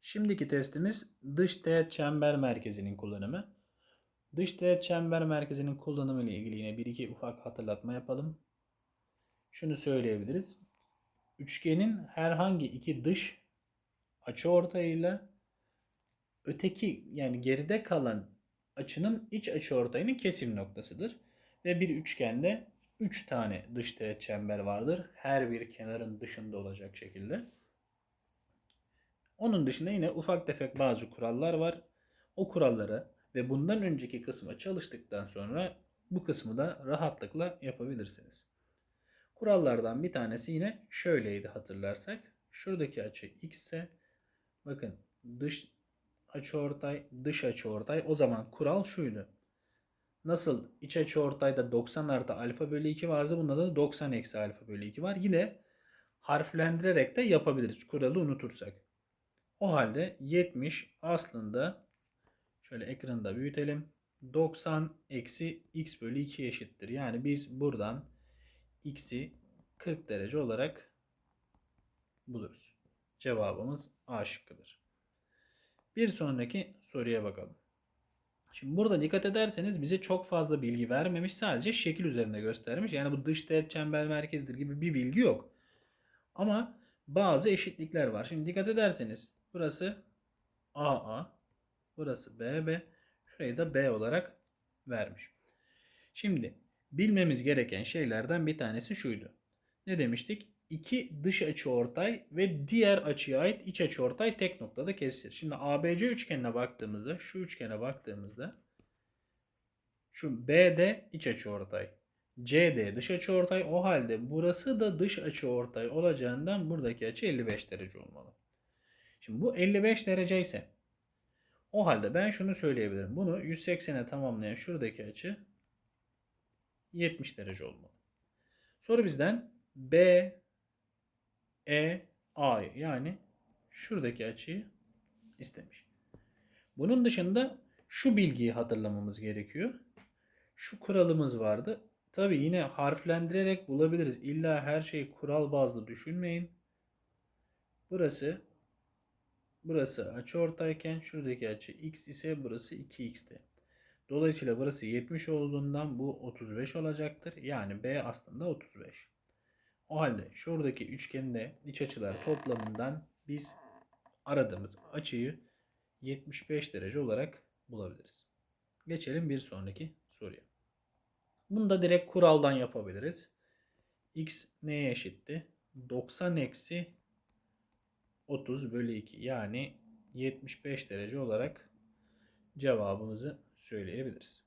Şimdiki testimiz dış teğet çember merkezinin kullanımı. Dış teğet çember merkezinin kullanımı ile ilgili yine bir iki ufak hatırlatma yapalım. Şunu söyleyebiliriz. Üçgenin herhangi iki dış açıortayıyla öteki yani geride kalan açının iç açıortayının kesim noktasıdır. Ve bir üçgende 3 tane dış teğet çember vardır. Her bir kenarın dışında olacak şekilde. Onun dışında yine ufak tefek bazı kurallar var. O kuralları ve bundan önceki kısma çalıştıktan sonra bu kısmı da rahatlıkla yapabilirsiniz. Kurallardan bir tanesi yine şöyleydi hatırlarsak. Şuradaki açı x ise bakın dış açıortay dış açıortay o zaman kural şuydu. Nasıl iç açıortayda 90 artı alfa bölü 2 vardı bunda da 90 eksi alfa bölü 2 var. Yine harflendirerek de yapabiliriz kuralı unutursak. O halde 70 aslında şöyle ekranı da büyütelim. 90 eksi x bölü 2 eşittir. Yani biz buradan x'i 40 derece olarak buluruz. Cevabımız A şıkkıdır. Bir sonraki soruya bakalım. Şimdi burada dikkat ederseniz bize çok fazla bilgi vermemiş. Sadece şekil üzerinde göstermiş. Yani bu dış teğet çember merkezidir gibi bir bilgi yok. Ama bazı eşitlikler var. Şimdi dikkat ederseniz burası AA, burası BB, şurayı da B olarak vermiş. Şimdi bilmemiz gereken şeylerden bir tanesi şuydu. Ne demiştik? İki dış açı ortay ve diğer açıya ait iç açı ortay tek noktada kesişir. Şimdi ABC üçgenine baktığımızda, şu üçgene baktığımızda şu BD iç açı ortay. CD dış açı ortay. O halde burası da dış açı ortay olacağından buradaki açı 55 derece olmalı. Şimdi bu 55 derece ise o halde ben şunu söyleyebilirim. Bunu 180'e tamamlayan şuradaki açı 70 derece olmalı. Soru bizden B, E, A yani şuradaki açıyı istemiş. Bunun dışında şu bilgiyi hatırlamamız gerekiyor. Şu kuralımız vardı. Tabi yine harflendirerek bulabiliriz. İlla her şeyi kural bazlı düşünmeyin. Burası burası açıortayken şuradaki açı x ise burası 2x'ti. Dolayısıyla burası 70 olduğundan bu 35 olacaktır. Yani B aslında 35. O halde şuradaki üçgende iç açılar toplamından biz aradığımız açıyı 75 derece olarak bulabiliriz. Geçelim bir sonraki soruya. Bunu da direkt kuraldan yapabiliriz. X neye eşitti? 90 eksi 30 bölü 2 yani 75 derece olarak cevabımızı söyleyebiliriz.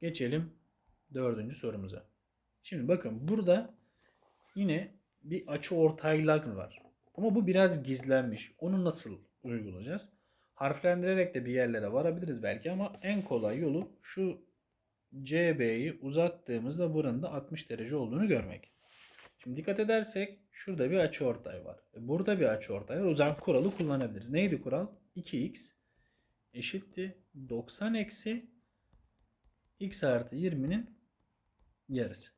Geçelim dördüncü sorumuza. Şimdi bakın burada yine bir açı ortaylar var. Ama bu biraz gizlenmiş. Onu nasıl uygulayacağız? Harflendirerek de bir yerlere varabiliriz belki ama en kolay yolu şu CB'yi uzattığımızda buranın da 60 derece olduğunu görmek. Şimdi dikkat edersek şurada bir açıortay var. E, Burada bir açıortay var. O zaman kuralı kullanabiliriz. Neydi kural? 2x eşitti 90 eksi x artı 20'nin yarısı.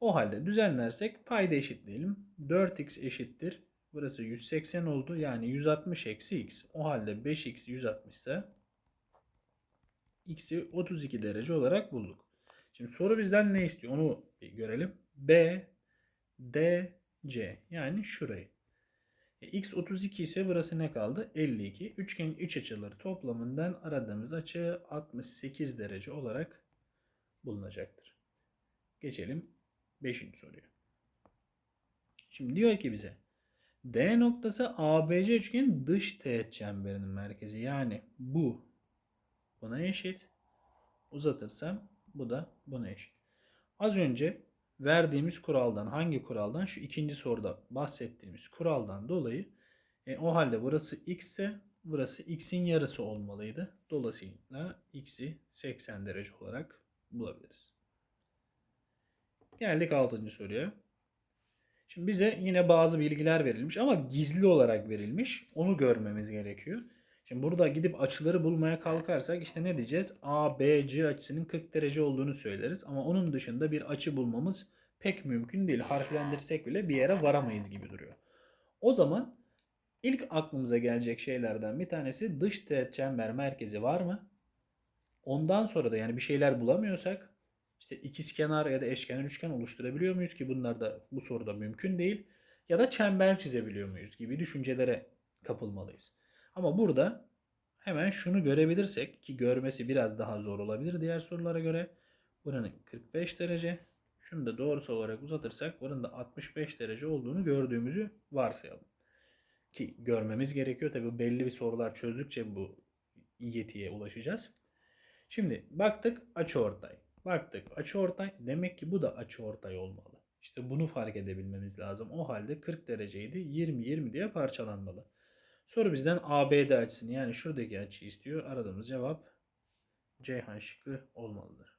O halde düzenlersek payda eşitleyelim. 4x eşittir. Burası 180 oldu. Yani 160 eksi x. O halde 5x 160 ise x'i 32 derece olarak bulduk. Şimdi soru bizden ne istiyor? Onu bir görelim. B, D, C. Yani şurayı. E, x 32 ise burası ne kaldı? 52. Üçgenin iç açıları toplamından aradığımız açı 68 derece olarak bulunacaktır. Geçelim 5. soruya. Şimdi diyor ki bize D noktası ABC üçgenin dış teğet çemberinin merkezi. Yani bu buna eşit. Uzatırsam bu da buna eşit. Az önce verdiğimiz kuraldan hangi kuraldan? Şu ikinci soruda bahsettiğimiz kuraldan dolayı e, o halde burası x ise burası x'in yarısı olmalıydı. Dolayısıyla x'i 80 derece olarak bulabiliriz. Geldik 6. soruya. Şimdi bize yine bazı bilgiler verilmiş ama gizli olarak verilmiş. Onu görmemiz gerekiyor. Şimdi burada gidip açıları bulmaya kalkarsak işte ne diyeceğiz? ABC açısının 40 derece olduğunu söyleriz. Ama onun dışında bir açı bulmamız pek mümkün değil. Harflendirsek bile bir yere varamayız gibi duruyor. O zaman İlk aklımıza gelecek şeylerden bir tanesi dış teğet çember merkezi var mı? Ondan sonra da yani bir şeyler bulamıyorsak işte ikizkenar ya da eşkenar üçgen oluşturabiliyor muyuz ki bunlar da bu soruda mümkün değil. Ya da çember çizebiliyor muyuz gibi düşüncelere kapılmalıyız. Ama burada hemen şunu görebilirsek ki görmesi biraz daha zor olabilir diğer sorulara göre. Buranın 45 derece. Şunu da doğrusal olarak uzatırsak buranın da 65 derece olduğunu gördüğümüzü varsayalım. Ki görmemiz gerekiyor. Tabi belli bir sorular çözdükçe bu yetiye ulaşacağız. Şimdi baktık açıortay. Baktık açıortay. Demek ki bu da açıortay olmalı. İşte bunu fark edebilmemiz lazım. O halde 40 dereceydi. 20-20 diye parçalanmalı. Soru bizden ABD açısını yani şuradaki açıyı istiyor. Aradığımız cevap Ceyhan şıkkı olmalıdır.